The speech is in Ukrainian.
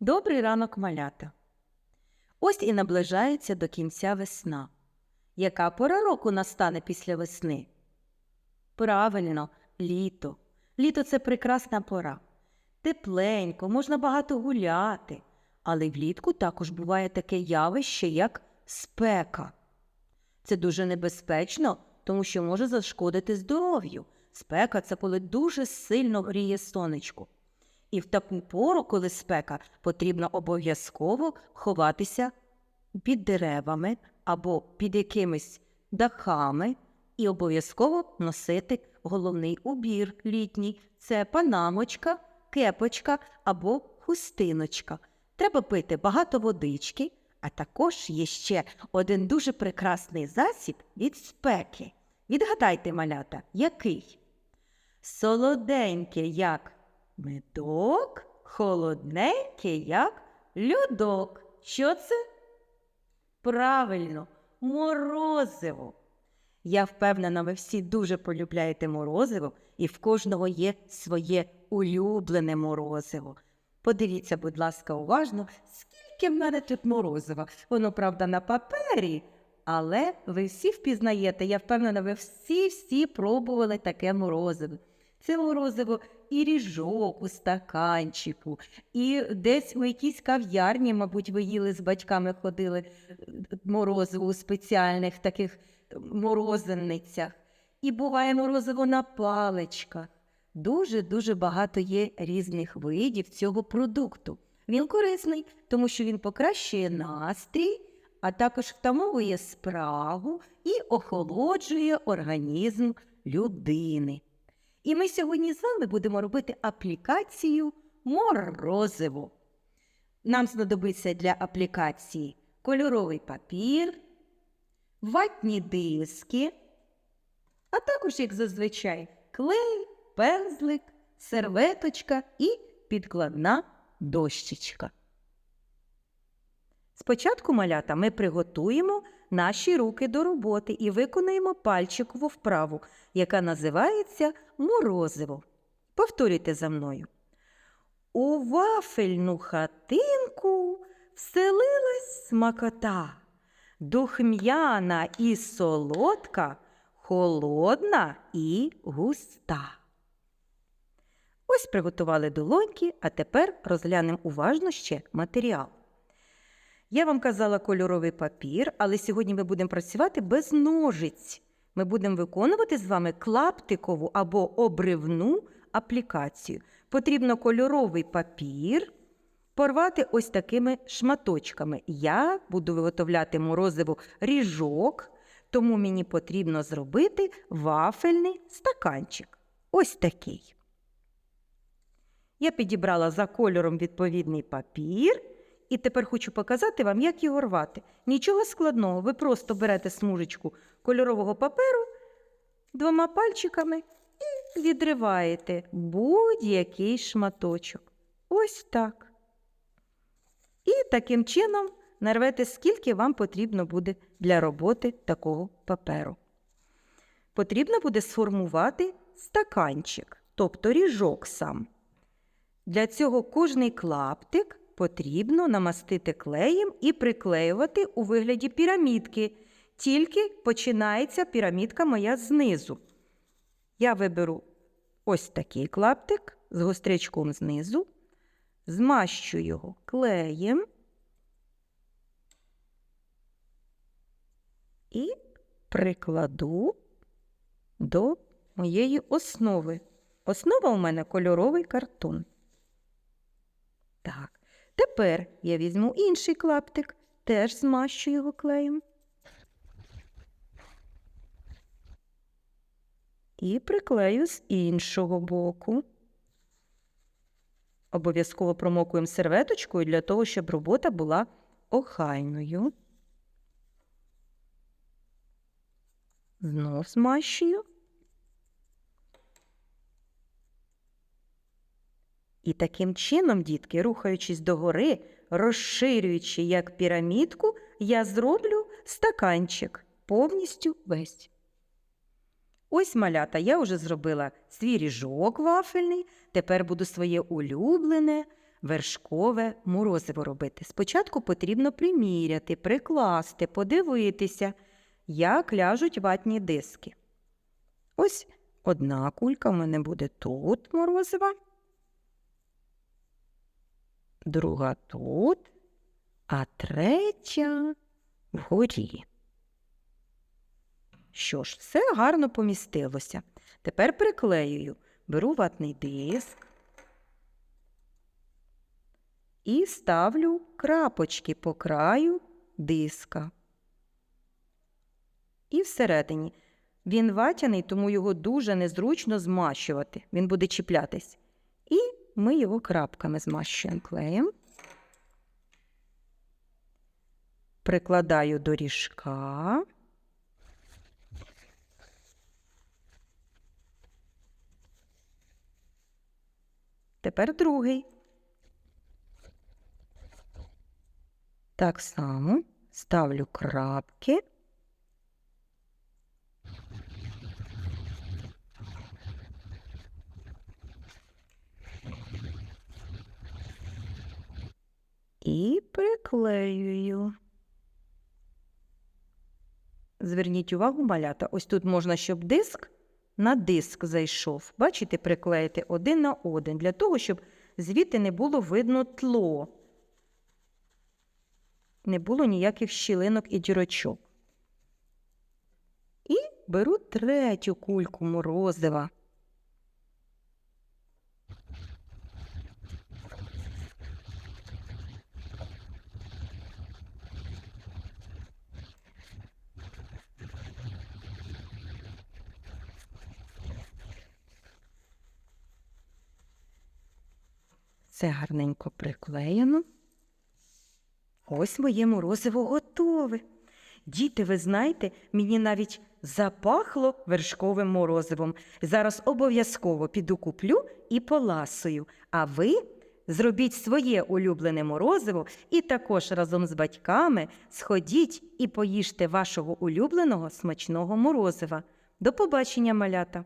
Добрий ранок, малята. Ось і наближається до кінця весна. Яка пора року настане після весни? Правильно, літо. Літо це прекрасна пора. Тепленько, можна багато гуляти, але влітку також буває таке явище, як спека. Це дуже небезпечно, тому що може зашкодити здоров'ю. Спека це коли дуже сильно гріє сонечко. І в таку пору, коли спека, потрібно обов'язково ховатися під деревами або під якимись дахами і обов'язково носити головний убір літній це панамочка, кепочка або хустиночка. Треба пити багато водички, а також є ще один дуже прекрасний засіб від спеки. Відгадайте, малята, який? Солоденьке, як медок, холодненьке, як льодок. Що це? Правильно, морозиво. Я впевнена, ви всі дуже полюбляєте морозиво, і в кожного є своє улюблене морозиво. Подивіться, будь ласка, уважно, скільки в мене тут морозива. Воно, правда, на папері, але ви всі впізнаєте, я впевнена, ви всі-всі пробували таке морозиво. Це морозиво і ріжок у стаканчику, і десь у якійсь кав'ярні, мабуть, ви їли з батьками ходили морозиво у спеціальних таких морозивницях. І буває морозиво на паличках. Дуже-дуже багато є різних видів цього продукту. Він корисний, тому що він покращує настрій, а також втамовує спрагу і охолоджує організм людини. І ми сьогодні з вами будемо робити аплікацію морозиво. Нам знадобиться для аплікації кольоровий папір, ватні диски, а також, як зазвичай, клей, пензлик, серветочка і підкладна дощечка. Спочатку малята ми приготуємо наші руки до роботи і виконаємо пальчикову вправу, яка називається морозиво. Повторюйте за мною. У вафельну хатинку вселилась смакота, духм'яна і солодка, холодна і густа. Ось приготували долоньки, а тепер розглянемо уважно ще матеріал. Я вам казала кольоровий папір, але сьогодні ми будемо працювати без ножиць. Ми будемо виконувати з вами клаптикову або обривну аплікацію. Потрібно кольоровий папір порвати ось такими шматочками. Я буду виготовляти морозиво ріжок, тому мені потрібно зробити вафельний стаканчик. Ось такий. Я підібрала за кольором відповідний папір. І тепер хочу показати вам, як його рвати. Нічого складного, ви просто берете смужечку кольорового паперу двома пальчиками і відриваєте будь-який шматочок. Ось так. І таким чином нарвете, скільки вам потрібно буде для роботи такого паперу. Потрібно буде сформувати стаканчик, тобто ріжок сам. Для цього кожний клаптик потрібно намастити клеєм і приклеювати у вигляді пірамідки. Тільки починається пірамідка моя знизу. Я виберу ось такий клаптик з гострячком знизу, змащу його клеєм і прикладу до моєї основи. Основа у мене кольоровий картон. Так. Тепер я візьму інший клаптик, теж змащу його клеєм. І приклею з іншого боку. Обов'язково промокуємо серветочкою для того, щоб робота була охайною. Знов змащую. І таким чином, дітки, рухаючись догори, розширюючи як пірамідку, я зроблю стаканчик повністю весь. Ось малята, я вже зробила свій ріжок вафельний, тепер буду своє улюблене вершкове морозиво робити. Спочатку потрібно приміряти, прикласти, подивитися, як ляжуть ватні диски. Ось одна кулька в мене буде тут морозива, друга тут, а третя вгорі. Що ж, все гарно помістилося. Тепер приклеюю. Беру ватний диск і ставлю крапочки по краю диска. І всередині. Він ватяний, тому його дуже незручно змащувати. Він буде чіплятись. І ми його крапками змащуємо клеєм. Прикладаю до ріжка. Тепер другий. Так само ставлю крапки. І приклеюю. Зверніть увагу, малята, ось тут можна, щоб диск на диск зайшов. Бачите, приклеїти один на один, для того, щоб звідти не було видно тло. Не було ніяких щілинок і дірочок. І беру третю кульку морозива. Це гарненько приклеєно. Ось моє морозиво готове. Діти, ви знаєте, мені навіть запахло вершковим морозивом. Зараз обов'язково піду куплю і поласую. А ви зробіть своє улюблене морозиво і також разом з батьками сходіть і поїжте вашого улюбленого смачного морозива. До побачення, малята!